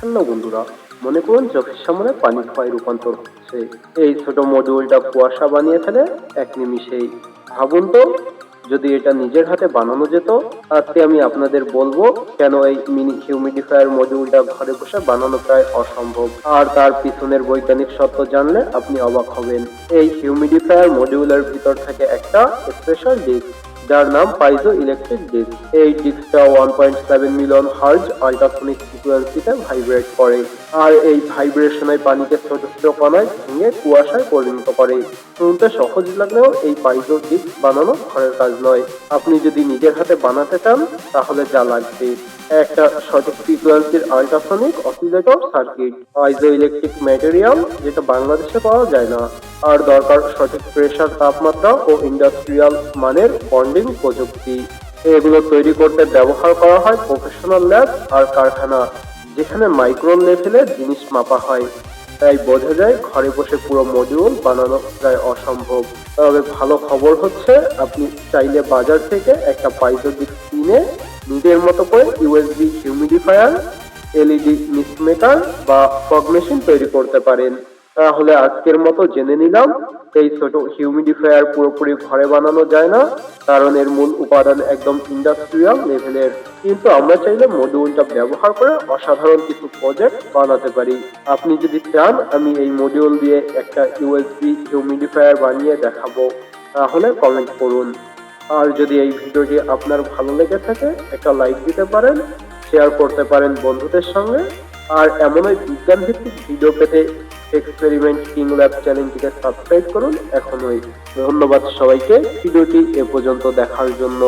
Hello বন্ধুরা, মনে করুন চোখের সামনে পানি খোয়ায় রূপান্তর হচ্ছে। এই ছোট মডিউলটা কুয়াশা বানিয়ে ফেলে, এক নিমিষেই। ভাবুন তো, যদি এটা নিজের হাতে বানানো যেত, আজকে আমি আপনাদের বলব কেন এই মিনি হিউমিডিফায়ার মডিউলটা ঘরে বসে বানানো প্রায় অসম্ভব। আর তার পিছনের বৈজ্ঞানিক সত্য জানলে আপনি অবাক হবেন। এই হিউমিডিফায়ার মডিউলের ভিতর থেকে একটা স্পেশাল ডিস্ক যার নাম পাইজো ইলেকট্রিক ডিস্ক। এই ডিস্কটা one point seven million hertz ultrasonic ফ্রিকুয়েন্সিতে vibrate করে আর এই ভাইব্রেশনে পানিকে ছোট ছোট কণায় ভেঙে কুয়াশায় পরিণত করে। শুনতে সহজ লাগলেও এই পাইজো ডিস্ক বানানো ঘরের কাজ নয়। আপনি যদি নিজের হাতে বানাতে চান, তাহলে যা লাগবে। একটা সঠিক ফ্রিকুয়েন্সির ultrasonic oscillator circuit piezo electric material যেটা বাংলাদেশে পাওয়া যায় না। আর দরকার সঠিক প্রেসার তাপমাত্রা ও ইন্ডাস্ট্রিয়াল মানের বন্ডিং প্রযুক্তি। এগুলো তৈরি করতে ব্যবহার করা হয় প্রফেশনাল ল্যাব আর কারখানা, যেখানে মাইক্রোন লেভেলে জিনিস মাপা হয়। তাই বোঝা যায় ঘরে বসে পুরো মডিউল বানানো প্রায় অসম্ভব। তবে ভালো খবর হচ্ছে, আপনি চাইলে বাজার থেকে একটা পাইজোডিক কিনে নিজের মতো করে ইউএসবি হিউমিডিফায়ার এলইডি মিক্স মেকার বা ফগ মেশিন তৈরি করতে পারেন। তাহলে আজকের মতো জেনে নিলাম, এই ছোট হিউমিডিফায়ার পুরোপুরি ঘরে বানানো যায় না, কারণ এর মূল উপাদান একদম ইন্ডাস্ট্রিয়াল লেভেলের কিন্তু আমরা চাইলে মডিউলটা ব্যবহার করে অসাধারণ কিছু প্রজেক্ট বানাতে পারি। আপনি যদি চান, আমি এই মডিউল দিয়ে একটা ইউএসবি হিউমিডিফায়ার বানিয়ে দেখাবো, তাহলে কমেন্ট করুন। আর যদি এই ভিডিওটি আপনার ভালো লেগে থাকে, একটা লাইক দিতে পারেন শেয়ার করতে পারেন বন্ধুদের সঙ্গে। আর এমনই বিজ্ঞান ভিত্তিক ভিডিও পেতে এক্সপেরিমেন্ট কিং ল্যাব চ্যানেলটিকে সাবস্ক্রাইব করুন। এখনই ধন্যবাদ সবাইকে। ভিডিওটি এ পর্যন্ত দেখার জন্য